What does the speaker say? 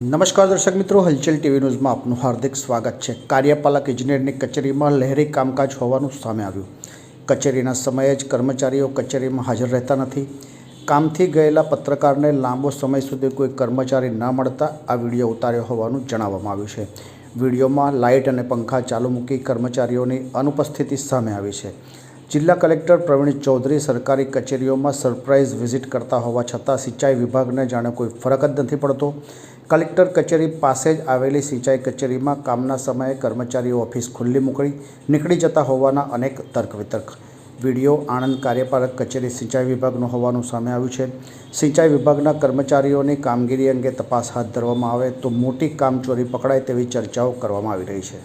નમસ્કાર દર્શક મિત્રો, હલચલ ટીવી ન્યૂઝમાં આપનું હાર્દિક સ્વાગત છે. કાર્યપાલક ઇજનેરની કચેરીમાં લહેરી કામકાજ હોવાનું સામે આવ્યું. કચેરીના સમયે જ કર્મચારીઓ કચેરીમાં હાજર રહેતા નથી. કામથી ગયેલા પત્રકારને લાંબો સમય સુધી કોઈ કર્મચારી ન મળતા આ વીડિયો ઉતાર્યો હોવાનું જણાવવામાં આવ્યું છે. વિડીયોમાં લાઇટ અને પંખા ચાલુ મૂકી કર્મચારીઓની અનુપસ્થિતિ સામે આવી છે. જિલ્લા કલેક્ટર પ્રવીણ ચૌધરી સરકારી કચેરીઓમાં સરપ્રાઇઝ વિઝિટ કરતા હોવા છતાં સિંચાઈ વિભાગને જાણે કોઈ ફરક જ નથી પડતો. કલેક્ટર કચેરી પાસે જ આવેલી સિંચાઈ કચેરીમાં કામના સમયે કર્મચારીઓ ઓફિસ ખુલ્લી મૂકી નીકળી જતા હોવાના અનેક તર્ક વિતર્ક વીડિયો આણંદ કાર્યપાલક કચેરી સિંચાઈ વિભાગનો હોવાનું સામે આવ્યું છે. સિંચાઈ વિભાગના કર્મચારીઓની કામગીરી અંગે તપાસ હાથ ધરવામાં આવે તો મોટી કામચોરી પકડાય તેવી ચર્ચાઓ કરવામાં આવી રહી છે.